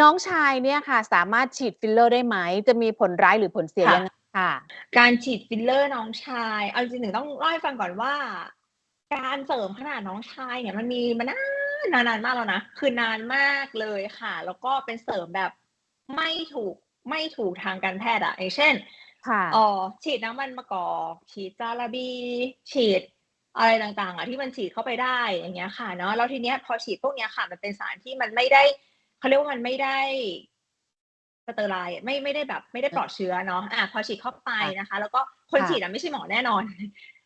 น้องชายเนี่ยค่ะ สามารถฉีดฟิลเลอร์ได้ไหม จะมีผลร้ายหรือผลเสียค่ะยังไงค่ะ?การฉีดฟิลเลอร์น้องชาย เอาจริงๆหนึ่งต้องเล่าให้ฟังก่อนว่า การเสริมขนาดน้องชายเนี่ยมันมีมานานนานๆมากแล้วนะคือนานมากเลยค่ะ แล้วก็เป็นเสริมแบบไม่ถูกไม่ถูกทางการแพทย์อะอย่างเช่นค่ะเอ่อฉีดน้ำมันมะกอกฉีดจาระบี ฉีดอะไรต่างๆอะที่มันฉีดเข้าไปได้อย่างเงี้ยค่ะเนาะแล้วทีเนี้ยพอฉีดพวกเนี้ยค่ะ มันเป็นสารที่มันไม่ได้ เขาเรียกว่ามันไม่ได้สเตอไรล์ไม่ไม่ได้แบบ ไม่ได้ปลอดเชื้อเนาะอาพอฉีดเข้าไปค่ะนะคะ แล้วก็คนค่ะฉีดอะไม่ใช่หมอแน่นอน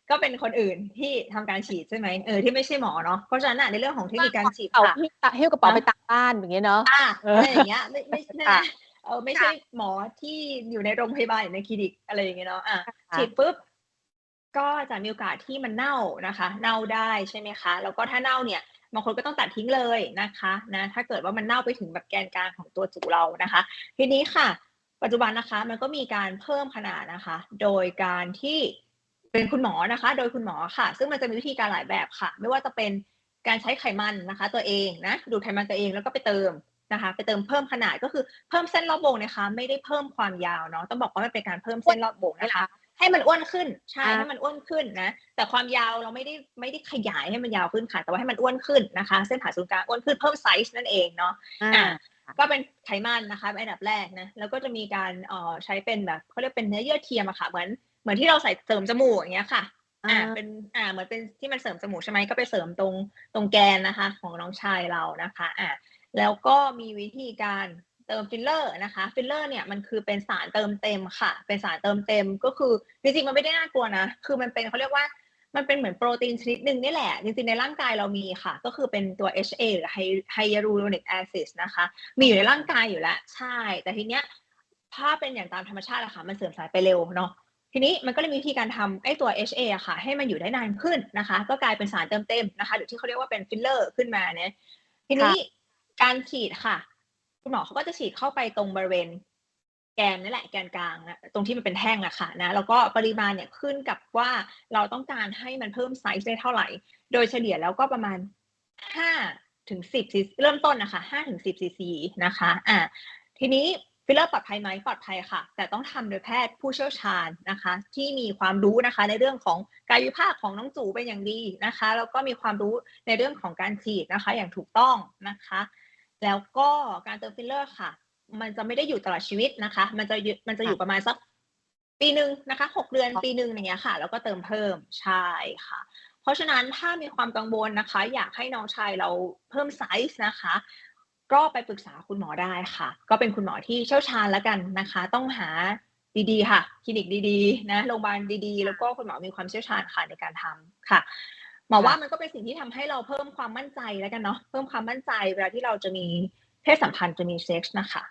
ก็เป็นคนอื่นที่ทำการฉีดใช่ไหมเออที่ไม่ใช่หมอเนาะเพราะฉะนั้นน่ะในเรื่องของเทคนิคการฉีดเอาค่ะหิ้วตะหิ้วกระเป๋าเนาะไปตามบ้านอย่างงี้เนาะอาเอออะไรอย่างเงี้ยไม่ไม่นั่นค่ะแหละเออไม่ใช่ค่ะหมอที่อยู่ในโรงพยาบาลอยู่ในคลินิกอะไรอย่างงี้เนาะอาค่ะฉีดปุ๊บก็จะมีโอกาสที่มันเน่านะคะ เน่าได้ใช่ไหมคะ แล้วก็ถ้าเน่าเนี่ย บางคนก็ต้องตัดทิ้งเลยนะคะนะถ้าเกิดว่ามันเน่าไปถึงแบบแกนกลางของตัวจุเรานะคะ ทีนี้ค่ะ ปัจจุบันนะคะมันก็มีการเพิ่มขนาดนะคะ โดยการที่เป็นคุณหมอนะคะ โดยคุณหมอค่ะ ซึ่งมันจะมีวิธีการหลายแบบค่ะ ไม่ว่าจะเป็นการใช้ไขมันนะคะ ตัวเองนะดูดไขมันตัวเองแล้วก็ไปเติมนะคะ ไปเติมเพิ่มขนาดก็คือเพิ่มเส้นรอบวงนะคะ ไม่ได้เพิ่มความยาวเนาะต้องบอกว่ามันเป็นการเพิ่มเส้นรอบวงนะคะ? ให้มันอ้วนขึ้นใช่อาให้มันอ้วนขึ้นนะแต่ความยาวเราไม่ได้ไม่ได้ขยายให้มันยาวขึ้นค่ะ แต่ว่าให้มันอ้วนขึ้นนะคะ เส้นผ่าศูนย์กลางอ้วนขึ้นเพิ่มไซซ์นั่นเองเนาะอาอาค่ะก็เป็นไขมันนะคะเป็นอันดับแรกนะแล้วก็จะมีการเอ่อใช้เป็นแบบเขาเรียกเป็นเนื้อเยื่อเทียมอะค่ะเหมือนเหมือนที่เราใส่เสริมจมูกอย่างเงี้ยค่ะอาอาเป็นอ่าเหมือนเป็นที่มันเสริมจมูกใช่ไหมก็ไปเสริมตรงตรงแกนนะคะ ของน้องชายเรานะคะอาแล้วก็มีวิธีการ เติมฟิลเลอร์นะคะฟิลเลอร์เนี่ยมันคือเป็นสารเติมเต็มค่ะ เป็นสารเติมเต็มก็คือจริงๆมันไม่ได้น่ากลัวนะ คือมันเป็นเขาเรียกว่ามันเป็นเหมือนโปรตีนชนิดหนึ่งนี่แหละ จริงๆ ในร่างกายเรามีค่ะ ก็คือเป็นตัว HA หรือ Hy Hyaluronic Acid นะคะ มีอยู่ในร่างกายอยู่แล้ว ใช่ แต่ทีเนี้ยถ้าเป็นอย่างตามธรรมชาติอะค่ะ มันเสื่อมสลายไปเร็วเนาะทีนี้มันก็เลยมีวิธีการทำไอ้ตัว HA อะค่ะ ให้มันอยู่ได้นานขึ้นนะคะ ก็กลายเป็นสารเติมเต็มนะคะ หรือที่เขาเรียกว่าเป็นฟิลเลอร์ขึ้นมานะทีค่ะนี้การฉีดค่ะ คุณหมอเขาก็จะฉีดเข้าไปตรงบริเวณ แกนนั่แหละแกนกลางนะตรงที่มันเป็นแท่งอะค่ะนะแล้วก็ปริมาณเนี่ยขึ้นกับว่าเราต้องการให้มันเพิ่มไซซ์ได้เท่าไหร่ โดยเฉลี่ยแล้วก็ประมาณ5ถึง10ซีเริ่มต้นนะค่ะ5ถึง10ซีซีนะคะอ่าทีนี้ฟิลเลอร์ปลอดภัยไหม?ปลอดภัยค่ะ แต่ต้องทำโดยแพทย์ผู้เชี่ยวชาญนะคะ ที่มีความรู้นะคะในเรื่องของกายวิภาคของน้องจูเป็นอย่างดีนะคะแล้วก็มีความรู้ในเรื่องของการฉีดนะคะ อย่างถูกต้องนะคะ แล้วก็การเติมฟิลเลอร์ค่ะ มันจะไม่ได้อยู่ตลอดชีวิตนะคะ มันจะยึมันจะอค่ะยู่ประมาณสักปีหนึ่งนะคะ6เดือนปีหนึ่งอย่างเงี้ยค่ะ แล้วก็เติมเพิ่มใช่ค่ะ เพราะฉะนั้นถ้ามีความกังวลนะคะ อยากให้น้องชายเราเพิ่มไซซ์นะคะ ก็ไปปรึกษาคุณหมอได้ค่ะ ก็เป็นคุณหมอที่เชี่ยวชาญแล้วกันนะคะ ต้องหาดีๆ ค่ะ คลินิกดีๆ นะ โรงพยาบาลดีๆ แล้วก็คุณหมอมีความเชี่ยวชาญค่ะในการทำค่ะ หมอค่ว่าะมันก็เป็นสิ่งที่ทำให้เราเพิ่มความมั่นใจแล้วกันเนาะเพิ่มความมั่นใจเวลาที่เราจะมีเพศสัมพันธ์จะมีเซ็กส์น่ะค่ะ